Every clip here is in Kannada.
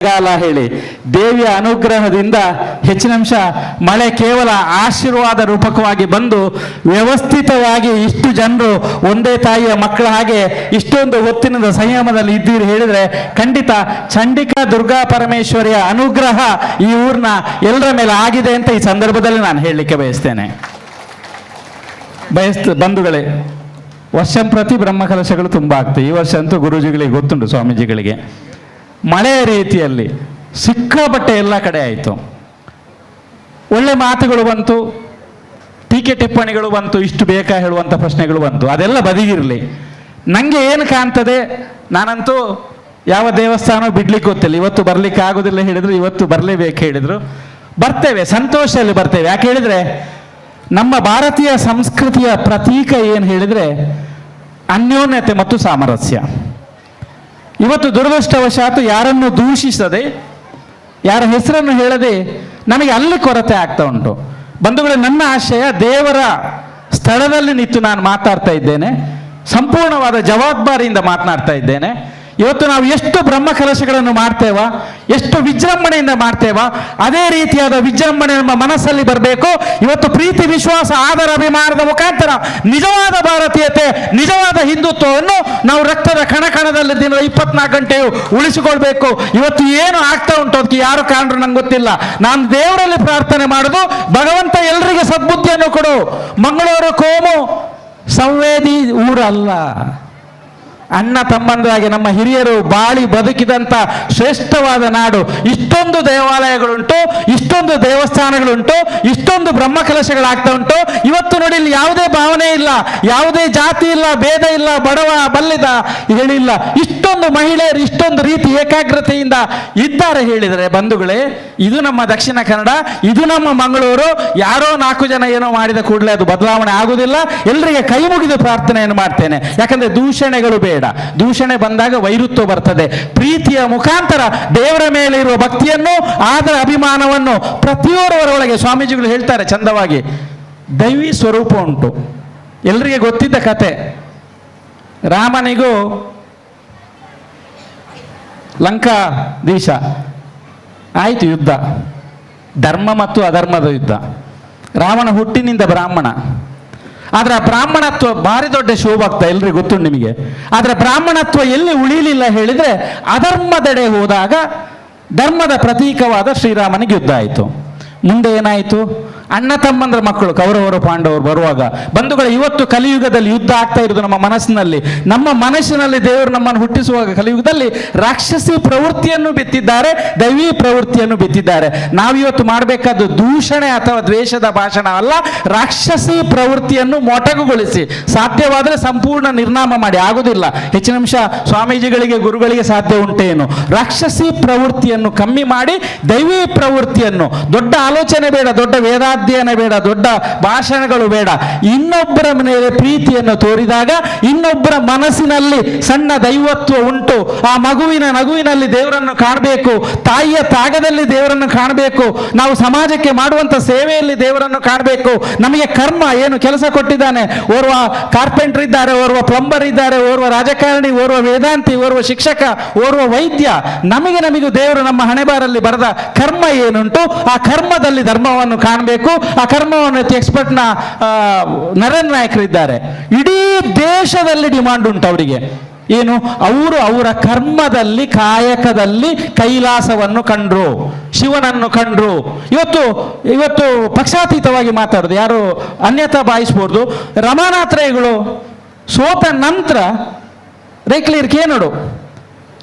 ಮಳೆಗಾಲ ಹೇಳಿ. ದೇವಿಯ ಅನುಗ್ರಹದಿಂದ ಹೆಚ್ಚಿನ ಅಂಶ ಮಳೆ ಕೇವಲ ಆಶೀರ್ವಾದ ರೂಪಕವಾಗಿ ಬಂದು ವ್ಯವಸ್ಥಿತವಾಗಿ ಇಷ್ಟು ಜನರು ಒಂದೇ ತಾಯಿಯ ಮಕ್ಕಳ ಹಾಗೆ ಇಷ್ಟೊಂದು ಒತ್ತಿನದ ಸಂಯಮದಲ್ಲಿ ಇದ್ದೀರಿ ಹೇಳಿದ್ರೆ ಖಂಡಿತ ಚಂಡಿಕಾ ದುರ್ಗಾ ಪರಮೇಶ್ವರಿಯ ಅನುಗ್ರಹ ಈ ಊರಿನ ಎಲ್ಲರ ಮೇಲೆ ಆಗಿದೆ ಅಂತ ಈ ಸಂದರ್ಭದಲ್ಲಿ ನಾನು ಹೇಳಲಿಕ್ಕೆ ಬಯಸ್ತೇನೆ. ಬಯಸ್ತ ಬಂಧುಗಳೇ ವರ್ಷಂಪ್ರತಿ ಬ್ರಹ್ಮಕಲಶಗಳು ತುಂಬ ಆಗ್ತದೆ. ಈ ವರ್ಷ ಅಂತೂ ಗುರುಜಿಗಳಿಗೆ ಗೊತ್ತುಂಟು ಸ್ವಾಮೀಜಿಗಳಿಗೆ. ಮಳೆಯ ರೀತಿಯಲ್ಲಿ ಸಿಕ್ಕಾಪಟ್ಟೆ ಎಲ್ಲ ಕಡೆ ಆಯಿತು. ಒಳ್ಳೆ ಮಾತುಗಳು ಬಂತು, ಟೀಕೆ ಟಿಪ್ಪಣಿಗಳು ಬಂತು, ಇಷ್ಟು ಬೇಕಾ ಹೇಳುವಂಥ ಪ್ರಶ್ನೆಗಳು ಬಂತು. ಅದೆಲ್ಲ ಬದಿಗಿರಲಿ. ನನಗೆ ಏನು ಕಾಣ್ತದೆ, ನಾನಂತೂ ಯಾವ ದೇವಸ್ಥಾನ ಬಿಡ್ಲಿಕ್ಕೆ ಗೊತ್ತಿಲ್ಲ. ಇವತ್ತು ಬರ್ಲಿಕ್ಕೆ ಆಗೋದಿಲ್ಲ ಹೇಳಿದ್ರು, ಇವತ್ತು ಬರಲೇಬೇಕು ಹೇಳಿದರು. ಬರ್ತೇವೆ, ಸಂತೋಷದಲ್ಲಿ ಬರ್ತೇವೆ. ಯಾಕೆ ಹೇಳಿದರೆ, ನಮ್ಮ ಭಾರತೀಯ ಸಂಸ್ಕೃತಿಯ ಪ್ರತೀಕ ಏನು ಹೇಳಿದರೆ, ಅನ್ಯೋನ್ಯತೆ ಮತ್ತು ಸಾಮರಸ್ಯ. ಇವತ್ತು ದುರದೃಷ್ಟವಶಾತು ಯಾರನ್ನು ದೂಷಿಸದೆ, ಯಾರ ಹೆಸರನ್ನು ಹೇಳದೆ ನಮಗೆ ಅಲ್ಲಿ ಕೊರತೆ ಆಗ್ತಾ ಉಂಟು. ಬಂಧುಗಳೇ, ನನ್ನ ಆಶಯ ದೇವರ ಸ್ಥಳದಲ್ಲಿ ನಿಂತು ನಾನು ಮಾತಾಡ್ತಾ ಇದ್ದೇನೆ. ಸಂಪೂರ್ಣವಾದ ಜವಾಬ್ದಾರಿಯಿಂದ ಮಾತನಾಡ್ತಾ ಇದ್ದೇನೆ. ಇವತ್ತು ನಾವು ಎಷ್ಟು ಬ್ರಹ್ಮ ಕಲಶಗಳನ್ನು ಮಾಡ್ತೇವ, ಎಷ್ಟು ವಿಜೃಂಭಣೆಯಿಂದ ಮಾಡ್ತೇವ, ಅದೇ ರೀತಿಯಾದ ವಿಜೃಂಭಣೆ ನಮ್ಮ ಮನಸ್ಸಲ್ಲಿ ಬರಬೇಕು. ಇವತ್ತು ಪ್ರೀತಿ, ವಿಶ್ವಾಸ, ಆದರ, ಅಭಿಮಾನದ ಮುಖಾಂತರ ನಿಜವಾದ ಭಾರತೀಯತೆ, ನಿಜವಾದ ಹಿಂದುತ್ವವನ್ನು ನಾವು ರಕ್ತದ ಕಣ ಕಣದಲ್ಲಿ ದಿನ ಇಪ್ಪತ್ನಾಲ್ಕು ಗಂಟೆಯು ಉಳಿಸಿಕೊಳ್ಬೇಕು. ಇವತ್ತು ಏನು ಆಗ್ತಾ ಉಂಟು ಅದಕ್ಕೆ ಯಾರು ಕಾರಣರು ನಂಗೆ ಗೊತ್ತಿಲ್ಲ. ನಾನು ದೇವರಲ್ಲಿ ಪ್ರಾರ್ಥನೆ ಮಾಡೋದು, ಭಗವಂತ ಎಲ್ಲರಿಗೆ ಸದ್ಬುದ್ಧಿಯನ್ನು ಕೊಡು. ಮಂಗಳೂರು ಕೋಮು, ಸಂವೇದಿ ಊರಲ್ಲ. ಅಣ್ಣ ತಮ್ಮಂದಾಗಿ ನಮ್ಮ ಹಿರಿಯರು ಬಾಳಿ ಬದುಕಿದಂಥ ಶ್ರೇಷ್ಠವಾದ ನಾಡು. ಇಷ್ಟೊಂದು ದೇವಾಲಯಗಳುಂಟು, ಇಷ್ಟೊಂದು ದೇವಸ್ಥಾನಗಳುಂಟು, ಇಷ್ಟೊಂದು ಬ್ರಹ್ಮಕಲಶಗಳಾಗ್ತಾ ಉಂಟು. ಇವತ್ತು ನೋಡಿ ಇಲ್ಲಿ ಯಾವುದೇ ಭಾವನೆ ಇಲ್ಲ, ಯಾವುದೇ ಜಾತಿ ಇಲ್ಲ, ಭೇದ ಇಲ್ಲ, ಬಡವ, ಬಲ್ಲಿದ ಹೇಳಿಲ್ಲ ಇಷ್ಟೊಂದು ಮಹಿಳೆಯರು, ಇಷ್ಟೊಂದು ರೀತಿ ಏಕಾಗ್ರತೆಯಿಂದ ಇದ್ದಾರೆ ಹೇಳಿದರೆ ಬಂಧುಗಳೇ, ಇದು ನಮ್ಮ ದಕ್ಷಿಣ ಕನ್ನಡ, ಇದು ನಮ್ಮ ಮಂಗಳೂರು. ಯಾರೋ ನಾಲ್ಕು ಜನ ಏನೋ ಮಾಡಿದ ಕೂಡಲೇ ಅದು ಬದಲಾವಣೆ ಆಗುವುದಿಲ್ಲ. ಎಲ್ಲರಿಗೆ ಕೈ ಮುಗಿದು ಪ್ರಾರ್ಥನೆಯನ್ನು ಮಾಡ್ತೇನೆ. ಯಾಕಂದ್ರೆ ದೂಷಣೆಗಳು ಬೇಡ ದೂಷಣೆ ಬಂದಾಗ ವೈರುತ್ವ ಬರ್ತದೆ. ಪ್ರೀತಿಯ ಮುಖಾಂತರ ದೇವರ ಮೇಲೆ ಇರುವ ಭಕ್ತಿಯನ್ನು, ಆದರ ಅಭಿಮಾನವನ್ನು ಪ್ರತಿಯೊರವರೊಳಗೆ ಸ್ವಾಮೀಜಿಗಳು ಹೇಳ್ತಾರೆ ಚಂದವಾಗಿ. ದೈವಿ ಸ್ವರೂಪ ಉಂಟು. ಎಲ್ರಿಗೆ ಗೊತ್ತಿದ್ದ ಕತೆ. ರಾಮನಿಗೂ ಲಂಕಾ ದೇಶ. ಆಯಿತು ಯುದ್ಧ. ಧರ್ಮ ಮತ್ತು ಅಧರ್ಮದ ಯುದ್ಧ. ರಾವಣ ಹುಟ್ಟಿನಿಂದ ಬ್ರಾಹ್ಮಣ. ಆದರೆ ಬ್ರಾಹ್ಮಣತ್ವ ಭಾರಿ ದೊಡ್ಡ ಶೋಭಾಗ್ತ ಎಲ್ರಿಗೂ ಗೊತ್ತು ನಿಮಗೆ. ಆದರೆ ಬ್ರಾಹ್ಮಣತ್ವ ಎಲ್ಲಿ ಉಳಿಲಿಲ್ಲ ಹೇಳಿದರೆ ಅಧರ್ಮದೆಡೆ ಹೋದಾಗ ಧರ್ಮದ ಪ್ರತೀಕವಾದ ಶ್ರೀರಾಮನಿಗೆ ಯುದ್ಧ ಆಯಿತು. ಮುಂದೆ ಏನಾಯಿತು? ಅಣ್ಣ ತಮ್ಮಂದ್ರ ಮಕ್ಕಳು, ಕೌರವರು, ಪಾಂಡವರು ಬರುವಾಗ, ಬಂಧುಗಳು ಇವತ್ತು ಕಲಿಯುಗದಲ್ಲಿ ಯುದ್ಧ ಆಗ್ತಾ ಇರೋದು ನಮ್ಮ ಮನಸ್ಸಿನಲ್ಲಿ. ನಮ್ಮ ಮನಸ್ಸಿನಲ್ಲಿ ದೇವರು ನಮ್ಮನ್ನು ಹುಟ್ಟಿಸುವಾಗ ಕಲಿಯುಗದಲ್ಲಿ ರಾಕ್ಷಸಿ ಪ್ರವೃತ್ತಿಯನ್ನು ಬಿತ್ತಿದ್ದಾರೆ, ದೈವಿ ಪ್ರವೃತ್ತಿಯನ್ನು ಬಿತ್ತಿದ್ದಾರೆ. ನಾವಿವತ್ತು ಮಾಡಬೇಕಾದ ದೂಷಣೆ ಅಥವಾ ದ್ವೇಷದ ಭಾಷಣ ಅಲ್ಲ, ರಾಕ್ಷಸಿ ಪ್ರವೃತ್ತಿಯನ್ನು ಮೊಟಕುಗೊಳಿಸಿ, ಸಾಧ್ಯವಾದರೆ ಸಂಪೂರ್ಣ ನಿರ್ನಾಮ ಮಾಡಿ, ಆಗುದಿಲ್ಲ. ಹೆಚ್ಚಿನ ಅಂಶ ಸ್ವಾಮೀಜಿಗಳಿಗೆ, ಗುರುಗಳಿಗೆ ಸಾಧ್ಯ ಉಂಟೇನು ರಾಕ್ಷಸಿ ಪ್ರವೃತ್ತಿಯನ್ನು ಕಮ್ಮಿ ಮಾಡಿ, ದೈವಿ ಪ್ರವೃತ್ತಿಯನ್ನು, ದೊಡ್ಡ ಆಲೋಚನೆ ಬೇಡ, ದೊಡ್ಡ ವೇದಾಧ್ಯಯನ ಬೇಡ, ದೊಡ್ಡ ಭಾಷಣಗಳು ಬೇಡ. ಇನ್ನೊಬ್ಬರ ಮೇಲೆ ಪ್ರೀತಿಯನ್ನು ತೋರಿದಾಗ ಇನ್ನೊಬ್ಬರ ಮನಸ್ಸಿನಲ್ಲಿ ಸಣ್ಣ ದೈವತ್ವ ಉಂಟು. ಆ ಮಗುವಿನ ನಗುವಿನಲ್ಲಿ ದೇವರನ್ನು ಕಾಣಬೇಕು. ತಾಯಿಯ ತಾಗದಲ್ಲಿ ದೇವರನ್ನು ಕಾಣಬೇಕು. ನಾವು ಸಮಾಜಕ್ಕೆ ಮಾಡುವಂತ ಸೇವೆಯಲ್ಲಿ ದೇವರನ್ನು ಕಾಣಬೇಕು. ನಮಗೆ ಕರ್ಮ ಏನು ಕೆಲಸ ಕೊಟ್ಟಿದ್ದಾನೆ? ಓರ್ವ ಕಾರ್ಪೆಂಟರ್ ಇದ್ದಾರೆ, ಓರ್ವ ಪ್ಲಂಬರ್ ಇದ್ದಾರೆ, ಓರ್ವ ರಾಜಕಾರಣಿ, ಓರ್ವ ವೇದಾಂತಿ, ಓರ್ವ ಶಿಕ್ಷಕ, ಓರ್ವ ವೈದ್ಯ. ನಮಗೆ ನಮಗೂ ದೇವರು ನಮ್ಮ ಹಣೆಬಾರಲ್ಲಿ ಬರೆದ ಕರ್ಮ ಏನುಂಟು? ಆ ಕರ್ಮದಲ್ಲಿ ಧರ್ಮವನ್ನು ಕಾಣಬೇಕು. ಆ ಕರ್ಮವನ್ನು ಎಕ್ಸ್ಪರ್ಟ್ನ ನರೇಂದ್ರ ನಾಯಕರು ಇದ್ದಾರೆ ಇಡೀ ದೇಶದಲ್ಲಿ ಡಿಮಾಂಡ್ ಉಂಟು ಅವರಿಗೆ. ಏನು? ಅವರು ಅವರ ಕರ್ಮದಲ್ಲಿ, ಕಾಯಕದಲ್ಲಿ ಕೈಲಾಸವನ್ನು ಕಂಡ್ರು, ಶಿವನನ್ನು ಕಂಡ್ರು. ಇವತ್ತು ಇವತ್ತು ಪಕ್ಷಾತೀತವಾಗಿ ಮಾತಾಡೋದು ಯಾರು? ಅನ್ಯತಾ ಬಾಯಿಸ್ಬೋದು. ರಮಾನಾಥ್ರೇಗಳು ಸೋತ ನಂತರ ರೈಕ್ಲಿರ್ಕೆ ನೋಡು.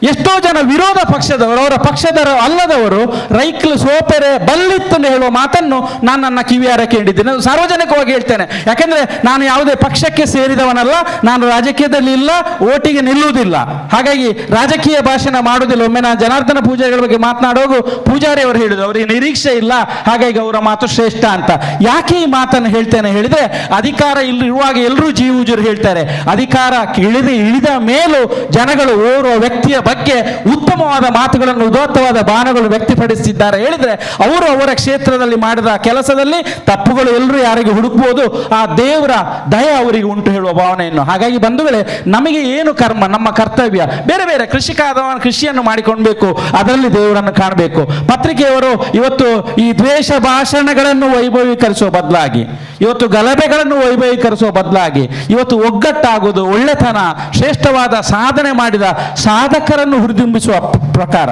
ಎಷ್ಟೋ ಜನ ವಿರೋಧ ಪಕ್ಷದವರು, ಅವರ ಪಕ್ಷದವರು ಅಲ್ಲದವರು ರೈಕ್ಲು ಸೋಪೆರೆ ಬಲ್ಲಿತ್ತು ಅಂತ ಹೇಳುವ ಮಾತನ್ನು ನಾನು ನನ್ನ ಕಿವಿ ಕೇಳಿದ್ದೇನೆ. ಅದು ಸಾರ್ವಜನಿಕವಾಗಿ ಹೇಳ್ತೇನೆ. ಯಾಕೆಂದ್ರೆ ನಾನು ಯಾವುದೇ ಪಕ್ಷಕ್ಕೆ ಸೇರಿದವನಲ್ಲ, ನಾನು ರಾಜಕೀಯದಲ್ಲಿ ಇಲ್ಲ, ಓಟಿಗೆ ನಿಲ್ಲುವುದಿಲ್ಲ. ಹಾಗಾಗಿ ರಾಜಕೀಯ ಭಾಷಣ ಮಾಡುವುದಿಲ್ಲ. ಒಮ್ಮೆ ನಾನು ಜನಾರ್ದನ ಪೂಜಾರಿಗಳ ಬಗ್ಗೆ ಮಾತನಾಡುವಾಗ ಪೂಜಾರಿ ಅವರು ಹೇಳಿದ್ರು, ಅವರಿಗೆ ನಿರೀಕ್ಷೆ ಇಲ್ಲ, ಹಾಗಾಗಿ ಅವರ ಮಾತು ಶ್ರೇಷ್ಠ ಅಂತ. ಯಾಕೆ ಈ ಮಾತನ್ನು ಹೇಳ್ತೇನೆ ಹೇಳಿದ್ರೆ, ಅಧಿಕಾರ ಇರುವಾಗ ಎಲ್ಲರೂ ಜೀವುಜರು ಹೇಳ್ತಾರೆ, ಅಧಿಕಾರ ಇಳಿದ ಇಳಿದ ಮೇಲೂ ಜನಗಳು ಓರ್ವ ವ್ಯಕ್ತಿಯ ಬಗ್ಗೆ ಉತ್ತಮವಾದ ಮಾತುಗಳನ್ನು, ಉದಾತ್ತವಾದ ಬಾಣಗಳು ವ್ಯಕ್ತಪಡಿಸಿದ್ದಾರೆ. ಹೇಳಿದ್ರೆ ಅವರು ಅವರ ಕ್ಷೇತ್ರದಲ್ಲಿ ಮಾಡಿದ ಕೆಲಸದಲ್ಲಿ ತಪ್ಪುಗಳು ಎಲ್ಲರೂ ಯಾರಿಗೆ ಹುಡುಕಬಹುದು ಆ ದೇವರ ದಯ ಅವರಿಗೆ ಉಂಟು ಹೇಳುವ ಭಾವನೆಯನ್ನು. ಹಾಗಾಗಿ ಬಂಧುಗಳೇ, ನಮಗೆ ಏನು ಕರ್ಮ, ನಮ್ಮ ಕರ್ತವ್ಯ? ಬೇರೆ ಬೇರೆ ಕೃಷಿಕಾದವನ ಕೃಷಿಯನ್ನು ಮಾಡಿಕೊಳ್ಬೇಕು ಅದರಲ್ಲಿ ದೇವರನ್ನು ಕಾಣಬೇಕು. ಪತ್ರಿಕೆಯವರು ಇವತ್ತು ಈ ದ್ವೇಷ ಭಾಷಣಗಳನ್ನು ವೈಭವೀಕರಿಸುವ ಬದಲಾಗಿ ಇವತ್ತು ಗಲಭೆಗಳನ್ನು ವೈಭವೀಕರಿಸುವ ಬದಲಾಗಿ ಇವತ್ತು ಒಗ್ಗಟ್ಟಾಗುವುದು ಒಳ್ಳೆತನ, ಶ್ರೇಷ್ಠವಾದ ಸಾಧನೆ ಮಾಡಿದ ಸಾಧಕರನ್ನು ಹುರಿದುಂಬಿಸುವ ಪ್ರಕಾರ.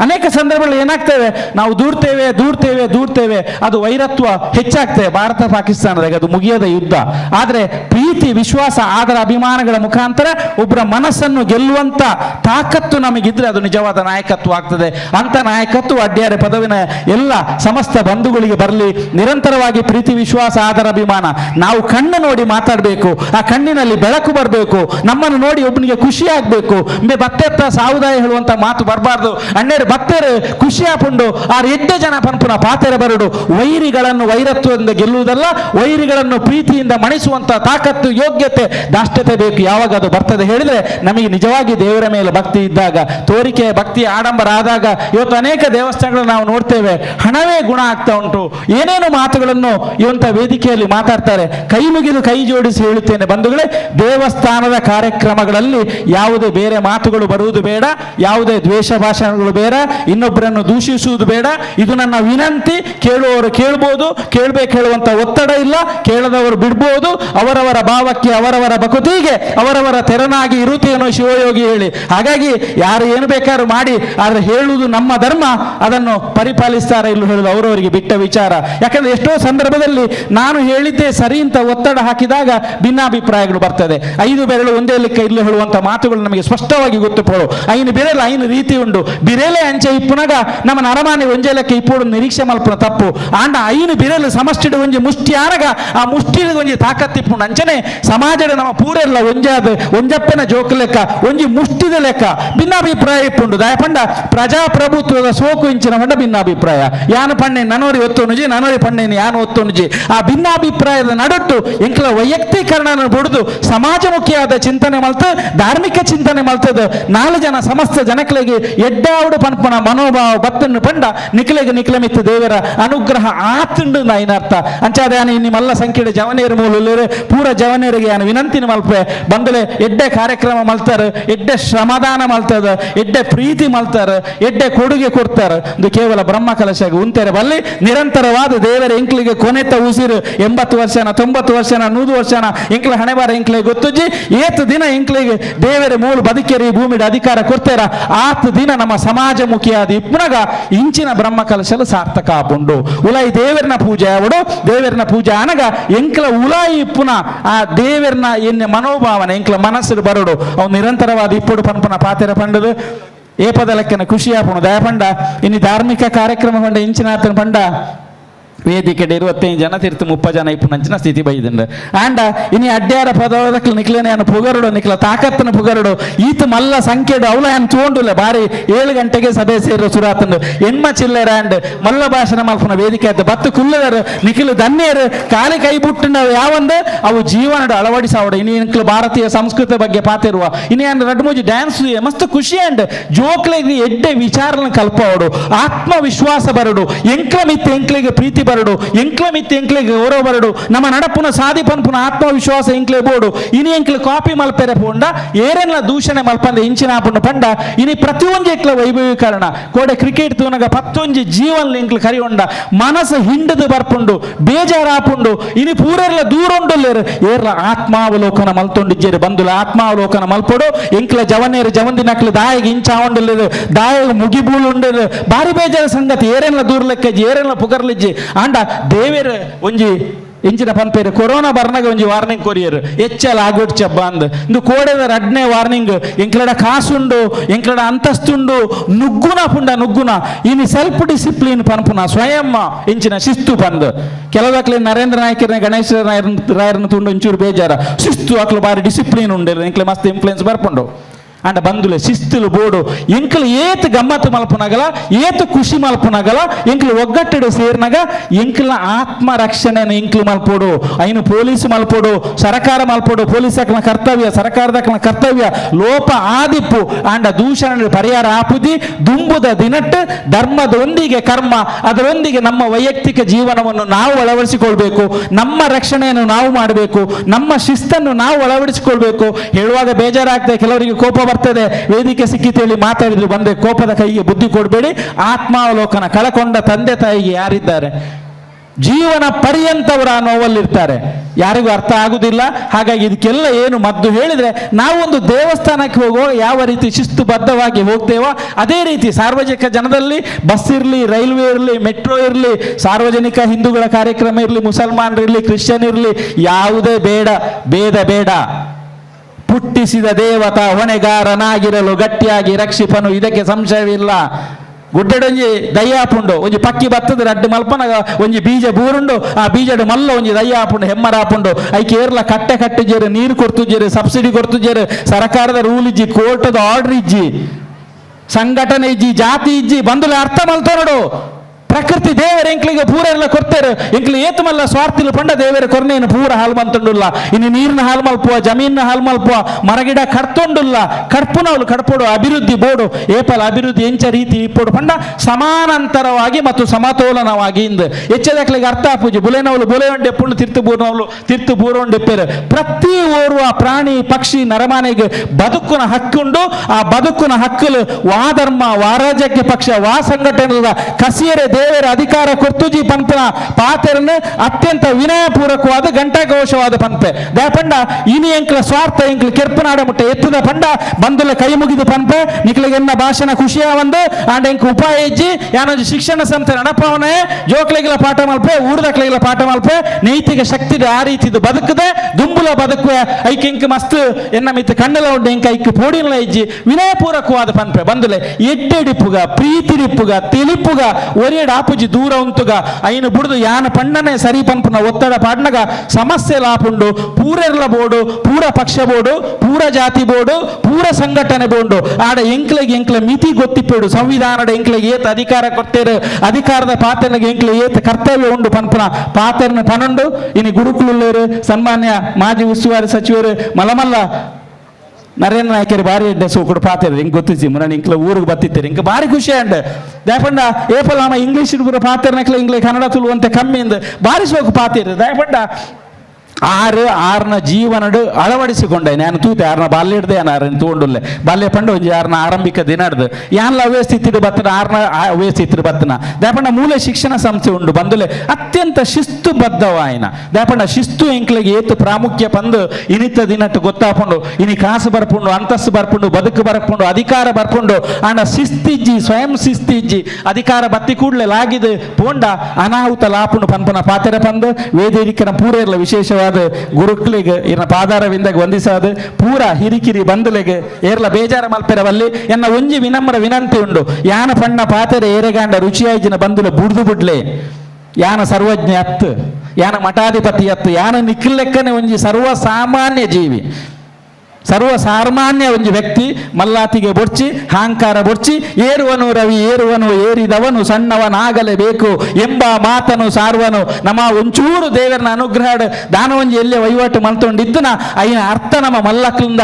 ಅನೇಕ ಸಂದರ್ಭಗಳಲ್ಲಿ ಏನಾಗ್ತೇವೆ? ನಾವು ದೂರ್ತೇವೆ ದೂರ್ತೇವೆ ದೂರ್ತೇವೆ. ಅದು ವೈರತ್ವ ಹೆಚ್ಚಾಗ್ತೇವೆ ಭಾರತ, ಪಾಕಿಸ್ತಾನದಾಗ ಅದು ಮುಗಿಯದ ಯುದ್ಧ. ಆದರೆ ಪ್ರೀತಿ, ವಿಶ್ವಾಸ, ಆದರ, ಅಭಿಮಾನಗಳ ಮುಖಾಂತರ ಒಬ್ಬರ ಮನಸ್ಸನ್ನು ಗೆಲ್ಲುವಂತ ತಾಕತ್ತು ನಮಗಿದ್ರೆ ಅದು ನಿಜವಾದ ನಾಯಕತ್ವ ಆಗ್ತದೆ. ಅಂತ ನಾಯಕತ್ವ ಅಡ್ಡಿಯಾರ ಪದವಿನ ಎಲ್ಲ ಸಮಸ್ತ ಬಂಧುಗಳಿಗೆ ಬರಲಿ. ನಿರಂತರವಾಗಿ ಪ್ರೀತಿ, ವಿಶ್ವಾಸ, ಆದರ, ಅಭಿಮಾನ. ನಾವು ಕಣ್ಣು ನೋಡಿ ಮಾತಾಡಬೇಕು. ಆ ಕಣ್ಣಿನಲ್ಲಿ ಬೆಳಕು ಬರಬೇಕು. ನಮ್ಮನ್ನು ನೋಡಿ ಒಬ್ಬನಿಗೆ ಖುಷಿ ಆಗಬೇಕು. ಬತ್ತೆತ್ತ ಸಾವುದಾಯ ಹೇಳುವಂತ ಮಾತು ಬರಬಾರ್ದು. ಅಣ್ಣೇರು ಬತ್ತೇರು ಖುಷಿ ಹಾಕೊಂಡು ಆ ಎಡ್ಡೆ ಜನ ಪನ್ಪುನ ಪಾತೆರ ಬರಡು ವೈರಿಗಳನ್ನು ವೈರತ್ವದಿಂದ ಗೆಲ್ಲುವುದಲ್ಲ, ವೈರಿಗಳನ್ನು ಪ್ರೀತಿಯಿಂದ ಮಣಿಸುವಂತ ತಾಕತ್ತು ಯೋಗ್ಯತೆ ದಾಷ್ಟ್ಯತೆ ಬೇಕು. ಯಾವಾಗ ಅದು ಬರ್ತದೆ ಹೇಳಿದ್ರೆ ನಮಗೆ ನಿಜವಾಗಿ ದೇವರ ಮೇಲೆ ಭಕ್ತಿ ಇದ್ದಾಗ ತೋರಿಕೆ ಭಕ್ತಿ ಆಡಂಬರ ಆದಾಗ ಇವತ್ತು ಅನೇಕ ದೇವಸ್ಥಾನಗಳು ನಾವು ನೋಡ್ತೇವೆ. ಹಣವೇ ಗುಣ ಆಗ್ತಾ ಉಂಟು. ಏನೇನು ಮಾತುಗಳನ್ನು ಇವಂತ ವೇದಿಕೆಯಲ್ಲಿ ಮಾತಾಡ್ತಾರೆ. ಕೈ ಮುಗಿದು ಕೈ ಜೋಡಿಸಿ ಹೇಳುತ್ತೇನೆ ಬಂಧುಗಳೇ, ದೇವಸ್ಥಾನದ ಕಾರ್ಯಕ್ರಮಗಳಲ್ಲಿ ಯಾವುದೇ ಬೇರೆ ಮಾತುಗಳು ಬರುವುದು ಬೇಡ, ಯಾವುದೇ ದ್ವೇಷ ಭಾಷಣಗಳು ಬೇಡ, ಇನ್ನೊಬ್ಬರನ್ನು ದೂಷಿಸುವುದು ಬೇಡ. ಇದು ನನ್ನ ವಿನಂತಿ. ಕೇಳುವವರು ಕೇಳ್ಬೋದು, ಕೇಳಬೇಕು ಹೇಳುವಂತ ಒತ್ತಡ ಇಲ್ಲ. ಕೇಳದವರು ಬಿಡ್ಬೋದು. ಅವರವರ ಭಾವಕ್ಕೆ ಅವರವರ ಭಕುತಿಗೆ ಅವರವರ ತೆರನಾಗಿ ಇರುತ್ತೇನೋ ಶಿವಯೋಗಿ ಹೇಳಿ. ಹಾಗಾಗಿ ಯಾರು ಏನು ಬೇಕಾದ್ರೂ ಮಾಡಿ, ಆದ್ರೆ ಹೇಳುವುದು ನಮ್ಮ ಧರ್ಮ, ಅದನ್ನು ಪರಿಪಾಲಿಸ್ತಾರೆ ಇಲ್ಲ ಹೇಳುದು ಅವರವರಿಗೆ ಬಿಟ್ಟ ವಿಚಾರ. ಯಾಕಂದ್ರೆ ಎಷ್ಟೋ ಸಂದರ್ಭದಲ್ಲಿ ನಾನು ಹೇಳಿದ್ದೆ ಸರಿ ಅಂತ ಒತ್ತಡ ಹಾಕಿದಾಗ ಭಿನ್ನಾಭಿಪ್ರಾಯಗಳು ಬರ್ತದೆ. ಐದು ಬೆರಳು ಒಂದೇ ಲೆಕ್ಕ ಇಲ್ಲಿ ಹೇಳುವಂತ ಮಾತುಗಳು ನಮಗೆ ಸ್ಪಷ್ಟವಾಗಿ ಗೊತ್ತುಪಡು ಐನು ಬೆರಳು ಐನು ರೀತಿ ಉಂಡು ಬಿರೆಲೆ ಅಂಚೆ ಇಪ್ಪುನಾಗ ನಮ್ಮ ನರಮಾನೆ ಒಂಜೆ ಲೆಕ್ಕ ಇಪ್ಪೋಡು ನಿರೀಕ್ಷೆ ಮಲ್ಪನ ತಪ್ಪು. ಆಂಡ ಐನು ಬಿರಲು ಸಮಷ್ಟಿಡು ಒಂಜಿ ಮುಷ್ಟಿ ಆ ಮುಷ್ಟಿದ ಒಂಜಿ ತಾಕತ್ತಿಪ್ಪುಂಡು ಅಂಚನೆ. ಸಮಾಜದ ನಮ್ಮ ಪೂರೆಲ್ಲ ಒಂಜಾದ ಒಂಜಪ್ಪನ ಜೋಕು ಲೆಕ್ಕ, ಒಂಜಿ ಮುಷ್ಟಿದ ಲೆಕ್ಕ, ಭಿನ್ನಾಭಿಪ್ರಾಯ ಇಪ್ಪುಂಡು ದಯಪಂಡ ಪ್ರಜಾಪ್ರಭುತ್ವದ ಸೋಕು ಇಂಚಿನ ಪಂಡ ಭಿನ್ನಾಭಿಪ್ರಾಯ. ಯಾನು ಪಣ್ಣೆ ನನೋರಿ ಒತ್ತೋನುಜಿ, ನನೋರಿ ಪಣ್ಣೆ ಯಾನು ಒತ್ತೋನುಜಿ. ಆ ಭಿನ್ನಾಭಿಪ್ರಾಯದ ನಡುಟ್ಟು ಎಂಕ್ಲ ವೈಯಕ್ತೀಕರಣ ಸಮಾಜ ಸಮಾಜಮುಖಿಯಾದ ಚಿಂತನೆ ಮಲ್ತ, ಧಾರ್ಮಿಕ ಚಿಂತನೆ ಮಲ್ತದ ನಾಲ್ಕು ಜನ ಸಮಸ್ತ ಜನಕ್ಕಳಿಗೆ ಎಡ್ಡಾವುಡು ಪನ್ಪನ ಮನೋಭಾವ ಬತ್ತನ್ನು ಪಂಡ ನಿಖಲೆಗೆ ನಿಖಲೆ ಮಿತ್ತ ದೇವರ ಅನುಗ್ರಹ ಆತುಂಡು ಅರ್ಥ ಅಂಚಾದ ಮಲ್ಲ ಸಂಖ್ಯೆ ಜವನೇರು ಮೂಲ ಪೂರ ಜವನೇರಿಗೆ ಏನು ವಿನಂತಿನ ಮಲ್ಪೆ, ಬಂದಲೆ ಎಡ್ಡೆ ಕಾರ್ಯಕ್ರಮ ಮಲ್ತಾರ, ಎಡ್ಡೆ ಶ್ರಮದಾನ ಮಲ್ತದ ಎಡ್ಡೆ ಪ್ರೀತಿ ಮಲ್ತಾರ, ಎಡ್ಡೆ ಕೊಡುಗೆ ಕೊಡ್ತಾರ. ಇದು ಕೇವಲ ಬ್ರಹ್ಮ ಕಲಶಾಗಿ ಉಂತೆರೆ ಬಲ್ಲಿ ನಿರಂತರವಾದ ದೇವರ ಎಂಕ್ಲಿಗೆ ಕೊನೆತ ಉಸಿರು, ಎಂಬತ್ತು ವರ್ಷನ, ತೊಂಬತ್ತು ವರ್ಷನ, ನೂರು ವರ್ಷನ ಇಂಕ್ಲ ಹಣೆಬಾರ ಇಂಕ್ಲಿಗೆ ಗೊತ್ತುಜ್ಜಿ, ಏತ್ ದಿನ ಎಂಕ್ಲಿಗೆ ದೇವರ ಮೂಲ ಬದುಕೇರಿ ಭೂಮಿಗೆ ಅಧಿಕಾರ ಕೊಡ್ತೇರ. ಆತ್ ದಿನ ನಮ್ಮ ಸಮಾಜಮುಖಿಯಾದ ಇಪ್ಪುನಗ ಇಂಚಿನ ಬ್ರಹ್ಮ ಕಲಶಲು ಸಾರ್ಥಕ ಆಪುಂಡು. ಉಲಾಯಿ ದೇವರನ ಪೂಜೆ ಅವಡು ದೇವರನ ಪೂಜೆ ಅನಗ ಎಂಕ್ಲ ಉಲಾಯಿ ಇಪ್ಪುನ ಆ ದೇವರನ ಎನ್ನೆ ಮನೋಭಾವನೆ, ಇಂಕ್ಲ ಮನಸ್ಸು ಬರಡು, ಅವ್ನು ನಿರಂತರವಾದ ಇಪ್ಪುಡು ಪನ್ಪನ ಪಾತೆರ ಪಂಡದು. ಏಪದ ಲೆಕ್ಕನ ಖುಷಿ ಆಪುಣು. ದಯಪಂಡ ಇನ್ನು ಧಾರ್ಮಿಕ ಕಾರ್ಯಕ್ರಮ ಪಂಡ ಇಂಚಿನ ಪಂಡ ವೇದಿಕೆಡೆ ಇರುವತ್ತೈದು ಜನ ತಿರ್ತು ಮುಪ್ಪ ಜನ ಇಪ್ಪು ನಂಚಿನ ಸ್ಥಿತಿ ಬೈದಿಂಡು ಆಂಡ ಇನಿ ಅಡ್ಡ್ಯಾರ ಪದವದಕ್ಲು ನಿಕ್ಲೇನೆ ಪುಗರುಡು ನಿಕ್ಲ ತಾಕತ್ತನ ಪುಗರುಡು ಈತ ಮಲ್ಲ ಸಂಖ್ಯೆಡು ಅವಳ ಅನ್ನು ತೋಂಡುಲ್ಲ ಬಾರಿ ಏಳು ಗಂಟೆಗೆ ಸಭೆ ಸೇರು ಸುರಾತಂದು. ಎಣ್ಮ ಚಿಲ್ಲರ ಅಂಡ್ ಮಲ್ಲ ಭಾಷಣ ಮಲ್ಪನ ವೇದಿಕೆ ಆಯ್ತು. ಬತ್ತು ಕುಲ್ಲದರು, ನಿಖಿಲು ಧನ್ಯರು. ಕಾಲಿ ಕೈ ಬುಟ್ಟಿನ ಯಾವಂದ? ಅವು ಜೀವನಡು ಅಳವಡಿಸಾವಡು. ಇನಿ ನಿಕ್ಲು ಭಾರತೀಯ ಸಂಸ್ಕೃತಿ ಬಗ್ಗೆ ಪಾತಿರುವ. ಇನಿ ಅನ್ನು ರಡ್ಡು ಮೂಜಿ ಡ್ಯಾನ್ಸ್ ಮಸ್ತ್ ಖುಷಿ ಅಂಡ್ ಜೋಕ್ಲೆಗೆ ಎಡ್ಡೆ ವಿಚಾರನ ಕಲ್ಪವಡು. ಆತ್ಮವಿಶ್ವಾಸ ಬರಡು. ಎಂಕ್ಲ ಮಿತ್ತ ಎಂಕ್ಲಿಗೆ ಪ್ರೀತಿ ಎಂಕ್ಲಿಗೆ ಗೌರವ ಬರಡು, ನಮ್ಮ ನಡಪುನ ಸಾದಿ ಪನ್ಪುನ ಆತ್ಮವಿಶ್ವಾಸ ಇಂಕ್ಲೆ ಬೋಡು, ಇನಿ ಎಂಕ್ಲೆ ಕಾಪಿ ಮಲ್ಪೆರೆ ಪೋಂಡ ಏರೆಲ್ಲ ದೂಷಣೆ ಮಲ್ಪಂದ ಇಂಚಿನ ಆಪುಂಡು ಪಂಡ, ಇನಿ ಪ್ರತಿಯೊಂದು ಎಂಕ್ಲ ವೈಭವೀಕರಣ ಕೋಡೆ ಕ್ರಿಕೆಟ್ ತೂನಗ ಪತ್ತೊಂಜಿ ಜೀವನ್ ಎಂಕ್ಲು ಕರಿಯೊಂಡ, ಮನಸ್ಸು ಹಿಂಡದು ಬರ್ಪುಂಡು, ಬೇಜಾರಾಪುಂಡು, ಇನಿ ಪೂರೆಲ್ಲ ದೂರ ಉಂಡುಲ್ಲೇರು ಏರ್ಲ ಆತ್ಮಾವಲೋಕನ ಮಲ್ತೊಂಡಿಜ್ಜೇರು, ಬಂದುಲ ಆತ್ಮಾವಲೋಕನ ಮಲ್ಪೊಡು, ಎಂಕ್ಲ ಜವನೇರು ಜವಂದಿನಕ್ಲು ದಾಯಿಗೆ ಇಂಚಾವಂಡುಲ್ಲೇರು, ದಾಯಿಗೆ ಮುಗಿಬೂಲು ಉಂಡೇರು ಬಾರಿ ಬೇಜಾರ ಸಂಗತಿ ಏರೆಲ್ಲ ದೂರ ಲೆಕ್ಕಜ್ಜಿ ಏರೆಲ್ಲ ಪುಗರ್ಲಿಜ್ಜಿ ಆಂಡ ದೇವೇರು ಒಂಜಿ ಇಂಚಿನ ಪನ್ಪೇರು ಕೊರೋನಾ ಬರ್ನಾಗ ಒಂಜಿ ವಾರ್ನಿಂಗ್ ಕೊರಿಯರು ಎಚ್ಚಲ ಆಗೋಟ್ ಚಬ್ಬ ಅಂದ್ ಇಂದು ಕೋಡೆದ ರಡ್ನೆ ವಾರ್ನಿಂಗ್ ಎಂಕ್ಲಡ ಕಾಸುಂಡು ಎಂಕ್ಲಡ ಅಂತಸ್ತುಂಡು ನುಗ್ಗುನ ಪುಂಡ ನುಗ್ಗುನ ಇನಿ ಸೆಲ್ಫ್ ಡಿಸಿಪ್ಲಿನ್ ಪನ್ಪುನ ಸ್ವಯಂ ಇಂಚಿನ ಶಿಸ್ತು ಪಂದ್ ಕೆಲವಕ್ಲೆ ನರೇಂದ್ರ ನಾಯ್ಕರ್ನ ಗಣೇಶ ರಾಯರ್ನ ರಾಯರ್ನ ತುಂಡು ಒಂಚೂರು ಬೇಜಾರ ಶಿಸ್ತು ಅಕ್ಲು ಬಾರಿ ಡಿಸಿಪ್ಲಿನ್ ಉಂಡೇರು ಎಂಕ್ಲೆ ಮಸ್ತ್ ಇನ್ಫ್ಲುಯೆನ್ಸ್ ಬರ್ಪುಂಡು ಅಂಡ ಬಂದುಲೆ ಶಿಸ್ತುಲು ಬೋಡು. ఇంకలు ಏತ್ ಗಮ್ಮತ್ತು ಮಲ್ಪುನಗಲ, ಏತ್ ಖುಷಿ ಮಲ್ಪುನಗಲ ఇంకలు ಒಗ್ಗಟ್ಟಿಡು ಸೇರ್ನಾಗ ఇంకల ಆತ್ಮ ರಕ್ಷಣೆನ ಇಂಕ್ಲು ಮಲ್ಪೋಡು. ಐನು ಪೊಲೀಸ್ ಮಲ್ಪೋಡು, ಸರಕಾರ ಮಲ್ಪೋಡು. ಪೊಲೀಸ್ కర్తవ్య ಕರ್ತವ್ಯ ಸರ್ಕಾರದ ಕರ್ತವ್ಯ, ಲೋಪ ಆದಿಪ್ಪು. ಅಂಡ ದೂಷಣ ಪರಿಹಾರ ಆಪುದಿ, ದುಂಬುದ ದಿನಟ್ ಧರ್ಮದೊಂದಿಗೆ ಕರ್ಮ, ಅದರೊಂದಿಗೆ ನಮ್ಮ ವೈಯಕ್ತಿಕ ಜೀವನವನ್ನು ನಾವು ಅಳವಡಿಸಿಕೊಳ್ಬೇಕು. ನಮ್ಮ ರಕ್ಷಣೆಯನ್ನು ನಾವು ಮಾಡಬೇಕು. ನಮ್ಮ ಶಿಸ್ತನ್ನು ನಾವು ಅಳವಡಿಸಿಕೊಳ್ಬೇಕು. ಹೇಳುವಾಗ ಬೇಜಾರಾಗ್ತದೆ, ಕೆಲವರಿಗೆ ಕೋಪ ಬರ್ತದೆ. ವೇದಿಕೆ ಸಿಕ್ಕಿತೇಳಿ ಮಾತಾಡಿದ್ರು, ಬಂದೆ. ಕೋಪದ ಕೈಗೆ ಬುದ್ಧಿ ಕೊಡಬೇಡಿ. ಆತ್ಮಾವಲೋಕನ ಕಳಕೊಂಡ ತಂದೆ ತಾಯಿಗೆ ಯಾರಿದ್ದಾರೆ? ಜೀವನ ಪರ್ಯಂತವರು ಆ ನೋವಲ್ಲಿರ್ತಾರೆ. ಯಾರಿಗೂ ಅರ್ಥ ಆಗುದಿಲ್ಲ. ಹಾಗಾಗಿ ಇದಕ್ಕೆಲ್ಲ ಏನು ಮದ್ದು ಹೇಳಿದ್ರೆ, ನಾವೊಂದು ದೇವಸ್ಥಾನಕ್ಕೆ ಹೋಗುವಾಗ ಯಾವ ರೀತಿ ಶಿಸ್ತುಬದ್ಧವಾಗಿ ಹೋಗ್ತೇವೋ, ಅದೇ ರೀತಿ ಸಾರ್ವಜನಿಕ ಜನದಲ್ಲಿ ಬಸ್ ಇರಲಿ, ರೈಲ್ವೆ ಇರಲಿ, ಮೆಟ್ರೋ ಇರಲಿ, ಸಾರ್ವಜನಿಕ ಹಿಂದೂಗಳ ಕಾರ್ಯಕ್ರಮ ಇರಲಿ, ಮುಸಲ್ಮಾನರಿರಲಿ, ಕ್ರಿಶ್ಚಿಯನ್ ಇರಲಿ, ಯಾವುದೇ ಬೇಡ, ಭೇದ ಬೇಡ. ಪುಟ್ಟಿಸಿದ ದೇವತ ಹೊಣೆಗಾರನಾಗಿರಲು ಗಟ್ಟಿಯಾಗಿ ರಕ್ಷಿಪನು, ಇದಕ್ಕೆ ಸಂಶಯವಿಲ್ಲ. ಗುಡ್ಡೆಡೊಂಜಿ ದಯ್ಯಾಪುಂಡು, ಒಂಜಿ ಪಕ್ಕಿ ಬತ್ತದ ರಡ್ಡು ಮಲ್ಪನ, ಒಂಜಿ ಬೀಜ ಬೂರುಂಡು, ಆ ಬೀಜಡು ಮಲ್ಲ ಒಂಜಿ ದಯ್ಯಾಪುಂಡು, ಹೆಮ್ಮರಾಪುಂಡು. ಐಕೆ ಏರ್ಲ ಕಟ್ಟೆ ಕಟ್ಟಿಜೇರು ನೀರು ಕೊಡ್ತುಜೇರು ಸಬ್ಸಿಡಿ ಕೊಡ್ತುಜೇರು ಸರ್ಕಾರದ ರೂಲ್ ಇಜ್ಜಿ, ಕೋರ್ಟದ ಆರ್ಡರ್ ಇಜ್ಜಿ, ಸಂಘಟನೆ ಇಜ್ಜಿ, ಜಾತಿ ಇಜ್ಜಿ ಬಂದುಲೆ ಅರ್ಥ ಮಲ್ತೋರಡು ಪ್ರಕೃತಿ ದೇವರ ಎಂಕ್ಲಿಗೆ ಪೂರ ಎಲ್ಲ ಕೊಡ್ತಾರೆ. ಎಂಕ್ಲಿ ಏತು ಮಲ್ಲ ಸ್ವಾರ್ಥಿಲು ಪಂಡ ದೇವರ ಕೊರ್ನೇನು ಪೂರ ಹಾಲು ಮಂತುಂಡುಲ್ಲ ಇನ್ನು ನೀರಿನ ಹಾಲು ಮಲ್ಪುವ ಮರಗಿಡ ಕಡ್ತೊಂಡುಲ್ಲ. ಕಡ್ಪುನವಳು ಕಡ್ಪೋಡು, ಅಭಿವೃದ್ಧಿ ಬೋಡು. ಏಪಲ ಅಭಿವೃದ್ಧಿ ಎಂಚ ರೀತಿ ಇಪ್ಪೋಡು ಪಂಡ ಸಮಾನಾಂತರವಾಗಿ ಮತ್ತು ಸಮತೋಲನವಾಗಿ ಇಂದು. ಎಚ್ಚದಕ್ಲಿಗೆ ಅರ್ಥ ಪೂಜೆ. ಬುಲೆನವಳು ಬುಲೆ ಉಂಡೆ ಪುಂಡು ತಿರ್ತು ಬೂರ್ನವಳು ತಿರ್ತು ಪ್ರತಿ ಓರ್ವ ಪ್ರಾಣಿ, ಪಕ್ಷಿ, ನರಮಾನೆಗೆ ಬದುಕುನ ಹಕ್ಕುಂಡು. ಆ ಬದುಕುನ ಹಕ್ಕಲು ವಾಧರ್ಮ ವಾರಾಜಕ್ಕೆ ಪಕ್ಷ ವಾ ಸಂಘಟನೆದ ಕಸಿಯರೆ ದೇವರ ಅಧಿಕಾರ ಕೊರ್ತುಜಿ ಪಂಪನ ಪಾತೆರನ್ನು ಅತ್ಯಂತ ವಿನಯಪೂರ್ವಕವಾದ ಘಂಟಾಘೋಷವಾದ ಪಂಪೆ ದಯಪಂಡ ಇನಿ ಎಂಕ್ಲ ಸ್ವಾರ್ಥ ಎಂಕ್ಲ ಕೆರ್ಪನಾಡ ಮುಟ್ಟ ಎತ್ತದ ಪಂಡ, ಬಂದುಲ ಕೈ ಮುಗಿದು ಪಂಪೆ ನಿಕ್ಲಿಗೆನ್ನ ಭಾಷಣ ಖುಷಿಯ ಒಂದು, ಆಂಡ ಎಂಕ್ ಉಪಾಯ ಇಜ್ಜಿ ಯಾನೊಂದು ಶಿಕ್ಷಣ ಸಂಸ್ಥೆ ನಡಪವನೆ ಜೋಕ್ಲೆಗಿಲ ಪಾಠ ಮಲ್ಪೆ, ಊರ್ದಕ್ಲೆಗಿಲ ಪಾಠ ಮಲ್ಪೆ ನೈತಿಕ ಶಕ್ತಿ ಆ ರೀತಿದು ಬದುಕದೆ, ದುಂಬುಲ ಬದುಕುವೆ, ಐಕ್ ಮಸ್ತ್ ಎನ್ನ ಮಿತ್ ಕಣ್ಣಲ ಉಂಡು ಇಂಕ ಐಕ್ ಪೋಡಿನ ಇಜ್ಜಿ ವಿನಯಪೂರ್ವಕವಾದ ಪಂಪೆ ಬಂದುಲೆ ಎಡ್ಡೆಡಿಪ್ಪುಗ ಪ್ರೀತಿಡಿಪ್ಪುಗ ತಿಳಿಪ್ಪುಗ ಒರಿಯಡ ಆಪುಜಿ ದೂರ ಉಂತುಗ, ಐನ ಬುಡ್ದು ಯಾನ ಪಂಡನೆ ಸರಿ ಪಂಪನ ಒತ್ತಡ ಪಾಡ್ನಗ ಸಮಸ್ಯೆ ಲಾಪುಂಡು, ಪೂರೆರ್ಲ ಬೋಡು, ಪೂರ ಪಕ್ಷ ಬೋಡು, ಪೂರ ಜಾತಿ ಬೋಡು, ಪೂರ ಸಂಘಟನೆ ಬೋಂಡು. ಆಡ ಎಂಕ್ಲೆಗೆ ಎಂಕ್ಲೆ ಮಿತಿ ಗೊತ್ತಿಪ್ಪೇಡು, ಸಂವಿಧಾನದ ಎಂಕ್ಲೆಗೆ ಏತ ಅಧಿಕಾರ ಕೊಟ್ಟೇರು, ಅಧಿಕಾರದ ಪಾತ್ರನಿಗೆ ಎಂಕ್ಲೆ ಏತ ಕರ್ತವ್ಯ ಉಂಡು ಪಂಪನ. ಪಾತ್ರನ ಪನಂಡು, ಇನಿ ಗುರುಕುಲರು ಸನ್ಮಾನ್ಯ ಮಾಜಿ ಉಸ್ತುವಾರಿ ಸಚಿವರು, ಮಲಮಲ್ಲ ನರೇಂದ್ರ ನಾಯಕರು ಬಾರಿ ಎಡ್ಡೆ ಸೋಕುಡು ಪಾತಿರ ಹಿಂಗೆ ಗೊತ್ತಿಸಿ ಮುನ್ನ ಇಂಕ್ಲ ಊರಿಗೆ ಬತ್ತಿತ್ತೀರಿ ಇಂಕ ಬಾರಿ ಖುಷಿ ಅಂಡ್ ದಯಪಂಡ ಏಪಲ್ ಆಮ ಇಂಗ್ಲೀಷ್ ಪೂರ ಪಾತಿರ ನಕ್ಲ ಇಂಗ್ಲೀಷ್ ಕನ್ನಡ ತುಳುವಂತೆ ಕಮ್ಮಿ ಇಂದ ಬಾರಿ ಸೋಕು ಆರು, ಆರ್ನ ಜೀವನಡು ಅಳವಡಿಸಿಕೊಂಡೆ. ನಾನು ತೂತೆ ಆರ್ನ ಬಾಲ್ಯ ಹಿಡ್ದೆ ಆರನ್ನು ತಗೊಂಡುಲ್ಲೆ. ಬಾಲ್ಯ ಪಂಡ ಒಂಜಿ ಆರ್ನ ಆರಂಭಿಕ ದಿನಡ್ದು ಯಾನ್ಲ ಅವೇ ಸ್ಥಿತಿಡು ಬತ್ತನ? ಆರ್ನ ಆ- ಅವೇ ಸ್ಥಿತಿ ಬತ್ತನ? ದಯಪಂಡ ಮೂಲ ಶಿಕ್ಷಣ ಸಂಸ್ಥೆ ಉಂಡು ಬಂದುಲೆ. ಅತ್ಯಂತ ಶಿಸ್ತು ಬದ್ಧವಾಯಿನ ದಯಪಂಡ ಶಿಸ್ತು ಎಂಕ್ಲಿಗೆ ಏತು ಪ್ರಾಮುಖ್ಯ ಪಂದು ಇನಿತ ದಿನಟ್ಟು ಗೊತ್ತಾಪುಂಡು. ಇನಿ ಕಾಸು ಬರ್ಪುಂಡು, ಅಂತಸ್ತು ಬರ್ಪುಂಡು, ಬದುಕು ಬರ್ಪುಂಡು, ಅಧಿಕಾರ ಬರ್ಪುಂಡು. ಆಂಡ ಶಿಸ್ತಿಜ್ಜಿ, ಸ್ವಯಂ ಶಿಸ್ತಿಜ್ಜಿ, ಅಧಿಕಾರ ಬತ್ತಿ ಕೂಡಲೇ ಲಾಗಿದು ಪೋಂಡ ಅನಾಹುತ ಲಾಪುಂಡು ಪನ್ಪನ ಪಾತೆರ ಪಂದು. ವೇದಿರಿಕನ ಪೂರೇರ್ಲ ವಿಶೇಷವಾದ ಗುರುಕ್ಲಿಗೆ ಇನ್ನ ಪಾದಾರವಿಂದ ವಂದಿಸಾದು, ಪೂರ ಹಿರಿಕಿರಿ ಬಂದಲೆಗೆ ಏರ್ಲ ಬೇಜಾರ ಮಲ್ಪೆರವಲ್ಲಿ, ಎನ್ನ ಒಂಜಿ ವಿನಮ್ರ ವಿನಂತಿ ಉಂಡು. ಯಾನ ಪಣ್ಣ ಪಾತೆರೆ ಏರೆಗಾಂಡ ರುಚಿಯಾಯ್ಜಿನ ಬಂದುಲು ಬುಡ್ದು ಬುಡ್ಲೆ. ಯಾನ ಸರ್ವಜ್ಞ ಅತ್ತು, ಯಾನ ಮಠಾಧಿಪತಿ ಅತ್ತು, ಯಾನ ನಿಖಿಲೆಕ್ಕನೆ ಒಂಜಿ ಸರ್ವ ಸಾಮಾನ್ಯ ಜೀವಿ. ಸರ್ವ ಸಾಮಾನ್ಯ ಒಂದು ವ್ಯಕ್ತಿ, ಮಲ್ಲಾತಿಗೆ ಬೊಡ್ಚಿ ಹಾಂಕಾರ ಬೊಡ್ಚಿ ಏರುವನು ರವಿ, ಏರುವನು, ಏರಿದವನು, ಸಣ್ಣವನಾಗಲೇಬೇಕು ಎಂಬ ಮಾತನು ಸಾರುವನು. ನಮ್ಮ ಒಂಚೂರು ದೇವರನ ಅನುಗ್ರಹ ದಾನ ಒಂಜಿ ಎಲ್ಲೇ ವಹಿವಾಟು ಮಲ್ತೊಂಡಿದ್ದನ, ಅಯ್ಯನ ಅರ್ಥ ನಮ್ಮ ಮಲ್ಲಕ್ಲಿಂದ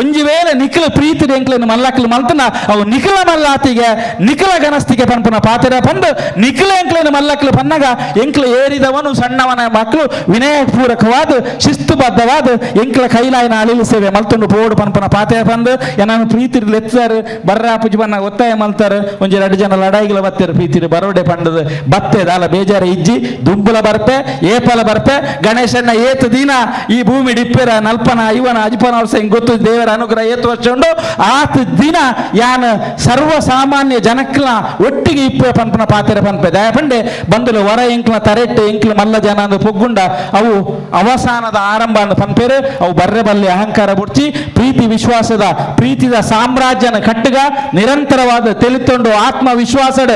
ಒಂಜಿ ವೇಳೆ ನಿಖಿಲ ಪ್ರೀತಿ ಎಂಕ್ಲಿನ ಮಲ್ಲಕ್ಲು ಮಲ್ತನ, ಅವು ನಿಖಿಲ ಮಲ್ಲಾತಿಗೆ, ನಿಖಿಲ ಗಣಸ್ತಿಗೆ ಪಂಪನ ಪಾತ್ರ ಪಂದು, ನಿಖಿಲ ಎಂಕ್ಲಿನ ಮಲ್ಲಕ್ಲು ಪನ್ನಗ, ಎಂಕ್ಲು ಏರಿದವನು, ಸಣ್ಣವನ ಮಕ್ಕಳು ವಿನಯಪೂರ್ವಕವಾದ ಶಿಸ್ತುಬದ್ಧವಾದ, ಎಂಕ್ಲ ಕೈಲಾಯನ ಅಳಿಲಿಸೇವೆ ಮಲ್ತೊಂಡು ಬೋರ್ಡು ಪನ್ಪನ ಪಾತೆ ಬಂದು ಏನಾನು ಪ್ರೀತಿ ಲೆತ್ತಾರೆ ಬರ್ರ ಪುಜಿ ಬನ್ನ ಒತ್ತಾಯ ಮಲ್ತಾರೆ, ಒಂಜಿ ಎರಡು ಜನ ಲಡಾಯಿಗಳ ಬತ್ತಾರೆ ಪ್ರೀತಿ ಬರೋಡೆ ಪಂಡದ, ಬತ್ತೆ ದಾಲ ಬೇಜಾರ ಇಜ್ಜಿ, ದುಂಬುಲ ಬರ್ಪೆ, ಏಪಲ ಬರ್ಪೆ ಗಣೇಶನ ಏತು ದಿನ, ಈ ಭೂಮಿ ಡಿಪ್ಪೆರ ನಲ್ಪನ ಇವನ ಅಜ್ಪನ ವರ್ಷ ಹಿಂಗ್ ಗೊತ್ತು, ದೇವರ ಅನುಗ್ರಹ ಏತು ವರ್ಷ ಉಂಡು, ಆತ ದಿನ ಯಾನ ಸರ್ವ ಸಾಮಾನ್ಯ ಜನಕ್ಲ ಒಟ್ಟಿಗೆ ಇಪ್ಪೆ ಪನ್ಪನ ಪಾತೆರ ಪನ್ಪೆ ದಯಪಂಡೆ ಪಂಡೆ ಬಂದುಲು ವರ ಇಂಕ್ಲ, ತರೆಟ್ಟೆ ಇಂಕ್ಲ, ಮಲ್ಲ ಜನ ಪೊಗ್ಗುಂಡ, ಅವು ಅವಸಾನದ ಆರಂಭ ಅಂದು ಪನ್ಪೇರು, ಅವು ಬರ್ರೆ ಬಲ್ಲೆ ಅಹಂಕಾರ ಬುಡ್ಚಿ ಪ್ರೀತಿ ವಿಶ್ವಾಸದ, ಪ್ರೀತಿದ ಸಾಮ್ರಾಜ್ಯನ ಕಟ್ಟುಗ ನಿರಂತರವಾದ ತೆಲಿತೊಂಡು ಆತ್ಮ ವಿಶ್ವಾಸಡ್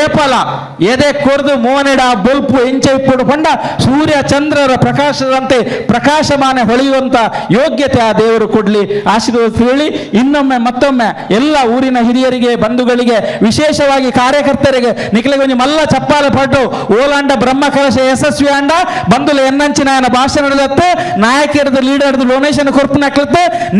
ಏಪಲ, ಎದೆ ಕೊರದು ಮೋನೆಡ ಬೊಲ್ಪು ಹೆಂಚೆ ಇಪ್ಪುಡು ಸೂರ್ಯ ಚಂದ್ರರ ಪ್ರಕಾಶದಂತೆ ಪ್ರಕಾಶಮಾನ ಹೊಳೆಯುವಂತ ಯೋಗ್ಯತೆ ಆ ದೇವರು ಕೊಡ್ಲಿ. ಆಶೀರ್ವಾದ ಹೇಳಿ, ಇನ್ನೊಮ್ಮೆ ಮತ್ತೊಮ್ಮೆ ಎಲ್ಲ ಊರಿನ ಹಿರಿಯರಿಗೆ, ಬಂಧುಗಳಿಗೆ, ವಿಶೇಷವಾಗಿ ಕಾರ್ಯಕರ್ತರಿಗೆ ನಿಖಿಲಗೊಂಜಿ ಮಲ್ಲ ಚಪ್ಪಾಲ ಪಟ್ಟು, ಓಲಾಂಡ ಬ್ರಹ್ಮ ಕಲಶ ಯಶಸ್ವಿ ಆಂಡ, ಬಂಧುಲ ಎನ್ನಂಚಿನ ಭಾಷಣ ನಡೆದತ್ತೆ ಲೀಡರ್ ಲೀಡರ್ದು ಡೊನೇಷನ್ ಕೊರ್ಪು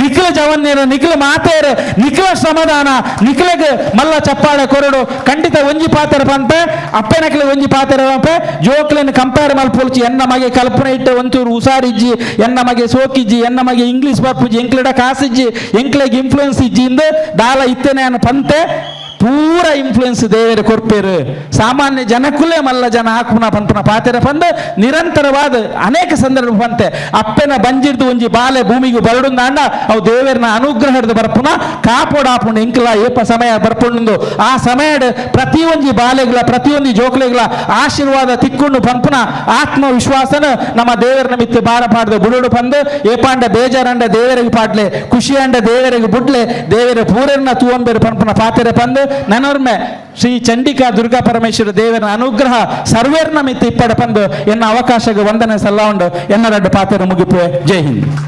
ನಿಖಿಲ ಜವನ್ಯರು ನಿಖಿಲ ಮಾತೇರು, ನಿಖಿಲ ಶ್ರಮದಾನ, ನಿಖಿಲಿಗೆ ಮಲ್ಲ ಚಪ್ಪಾಳೆ ಕೊರಡು, ಖಂಡಿತ ಒಂಜಿ ಪಾತ್ರ ಪಂಪ ಅಪ್ಪೆ ನಕಲಿ ಒಂಜಿ ಪಾತ್ರ ಪಂಪ ಜೋಕ್ಲೆನ್ ಕಂಪೇರ್ ಮಲ್ಪೊಲ್ಚಿ ಎನ್ನ ಮಗೆ ಕಲ್ಪನೆ ಇಟ್ಟು ಒಂಚೂರು ಉಸಾರಿಜ್ಜಿ ಎನ್ನ ಮಗೆ ಸೋಕಿಜ್ಜಿ, ಎನ್ನ ಮಗೆ ಇಂಗ್ಲೀಷ್ ಬರ್ಪುಜಿ ಎಂಕ್ಲಿಡ ಕಾಸಿಜ್ಜಿ, ಎಂಕ್ಲೆಗ್ ಇನ್ಫ್ಲುಯೆನ್ಸ್ ಇಜ್ಜಿ ಇಂದು, ದಾಲ ಇತ್ತೇನೆ ಅನ್ನ ಪಂತೆ ಪೂರ ಇನ್ಫ್ಲುಯೆನ್ಸ್ ದೇವರ ಕೊರ್ಪೇರು. ಸಾಮಾನ್ಯ ಜನಕ್ಕೂ ಮಲ್ಲ ಜನ ಹಾಕುನ ಪಂಪನ ಪಾತೆರ ಪಂದ ನಿರಂತರವಾದ ಅನೇಕ ಸಂದರ್ಭ ಪಂತೆ ಅಪ್ಪೆನ ಬಂಜಿರ್ದು ಒಂಜಿ ಬಾಲೆ ಭೂಮಿಗೆ ಬರಡುಂದಾಂಡ ಅವು ದೇವರನ ಅನುಗ್ರಹ ಹಿಡಿದು ಬರ್ಪುನ ಕಾಪೋಡಾಪುಂಡು ಇಂಕಲ ಏಪ ಸಮಯ ಬರ್ಪುಂಡು. ಆ ಸಮಯ ಪ್ರತಿ ಒಂಜಿ ಬಾಲೆಗಳ ಪ್ರತಿಯೊಂದು ಜೋಕ್ಲೆಗಳ ಆಶೀರ್ವಾದ ತಿಕ್ಕೊಂಡು ಪಂಪುನ ಆತ್ಮವಿಶ್ವಾಸನ ನಮ್ಮ ದೇವರ ಮಿತ್ತು ಬಾರ ಪಾಡ್ದು ಬುಡುಡು ಪಂದು ಏಪಾಂಡ ಬೇಜಾರಂಡ ದೇವರಿಗೆ ಪಾಡ್ಲೆ ಖುಷಿ ಅಂಡ ದೇವರಿಗೆ ಬುಡ್ಲೆ ದೇವರ ಪೂರನ್ನ ತೂವಂಬೇರು ಪಂಪನ ಪಾತೆರೆ ಪಂದು ನನೋರ್ಮೆ ಶ್ರೀ ಚಂಡಿಕಾ ದುರ್ಗಾ ಪರಮೇಶ್ವರ ದೇವರ ಅನುಗ್ರಹ ಸರ್ವೇರ್ನ ಮಿತಿ ಇಪ್ಪಡ ಪಂದು ಎನ್ನ ಅವಕಾಶಕ್ಕೆ ವಂದನೆ ಸಲ್ಲ ಎನ್ನ ರಡ್ಡು ಪಾತ್ರ ಮುಗಿಪುವೆ. ಜೈ ಹಿಂದ್.